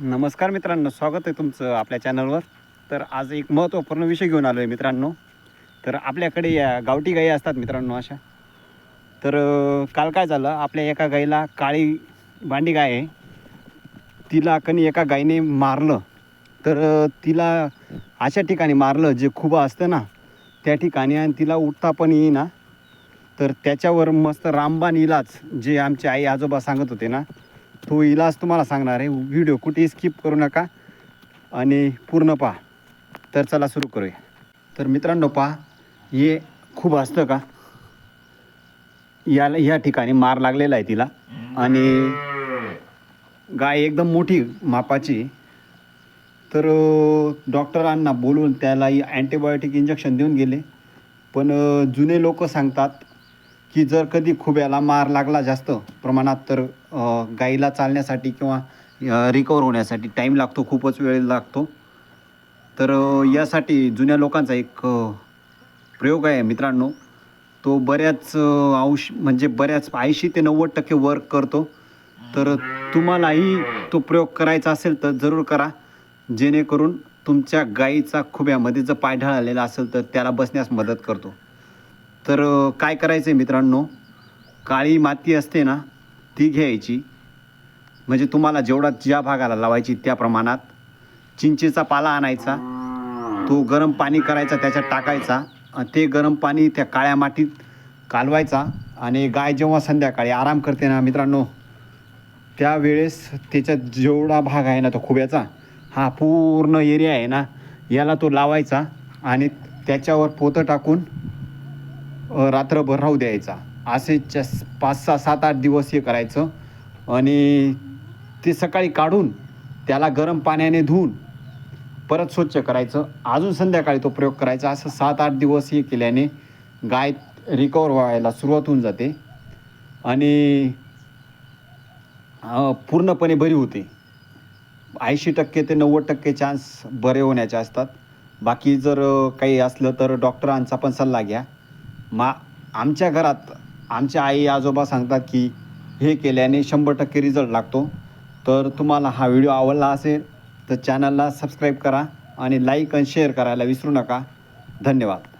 नमस्कार मित्रांनो स्वागत आहे तुमचं आपल्या चॅनलवर. तर आज एक महत्त्वपूर्ण विषय घेऊन आलो आहे मित्रांनो. तर आपल्याकडे या गावठी गाई असतात मित्रांनो अशा. तर काल काय झालं आपल्या एका गाईला काळी भांडी गाय आहे. तिला कणी एका गायीने मारलं. तर तिला अशा ठिकाणी मारलं जे खूप असतं ना त्या ठिकाणी आणि तिला उठता पण येईना. तर त्याच्यावर मस्त रामबाण इलाज जे आमचे आई आजोबा सांगत होते ना तो इलाज तुम्हाला सांगणार आहे. व्हिडिओ कुठेही स्किप करू नका. आणि पूर्ण पहा. तर चला सुरू करूया. तर मित्रांनो पहा हे खूप असतं का? याला ह्या ठिकाणी मार लागलेला आहे तिला. आणि गाय एकदम मोठी मापाची. तर डॉक्टरांना बोलवून त्याला अँटीबायोटिक इंजेक्शन देऊन गेले. पण जुने लोक सांगतात की जर कधी खुब्याला मार लागला जास्त प्रमाणात तर गाईला चालण्यासाठी किंवा रिकवर होण्यासाठी टाईम लागतो खूपच वेळ लागतो. तर यासाठी जुन्या लोकांचा एक प्रयोग आहे मित्रांनो. तो बऱ्याच औष म्हणजे बऱ्याच ऐंशी ते नव्वद टक्के वर्क करतो. तर तुम्हालाही तो प्रयोग करायचा असेल तर जरूर करा. जेणेकरून तुमच्या गाईचा खुब्यामध्ये जर पाय ढळालेला असेल तर त्याला बसण्यास मदत करतो. तर काय करायचं आहे मित्रांनो? काळी माती असते ना ती घ्यायची. म्हणजे तुम्हाला जेवढा ज्या भागाला लावायची त्या प्रमाणात चिंचेचा पाला आणायचा तो गरम पाणी करायचा त्याच्यात टाकायचा ते गरम पाणी त्या काळ्या मातीत कालवायचा आणि गाय जेव्हा संध्याकाळी आराम करते ना मित्रांनो त्यावेळेस त्याच्यात जेवढा भाग आहे ना तो खुब्याचा हा पूर्ण एरिया आहे ना याला तो लावायचा आणि त्याच्यावर पोतं टाकून रात्रभर राहू द्यायचा. असे च पाच सहा सात आठ दिवस हे करायचं. आणि ते सकाळी काढून त्याला गरम पाण्याने धुवून परत स्वच्छ करायचं. अजून संध्याकाळी तो प्रयोग करायचा. असं सात आठ दिवस हे केल्याने गाय रिकवर व्हायला सुरुवात होऊन जाते. आणि पूर्णपणे बरी होते. ऐंशी टक्के ते नव्वद टक्के चान्स बरे होण्याचे असतात. बाकी जर काही असलं तर डॉक्टरांचा पण सल्ला घ्या. मा आमच्या घरात आमच्या आई आजोबा सांगतात की हे केल्याने शंभर टक्के रिझल्ट लागतो. तर तुम्हाला हा व्हिडिओ आवडला असेल तर चॅनलला सबस्क्राईब करा आणि लाईक आणि शेअर करायला विसरू नका. धन्यवाद.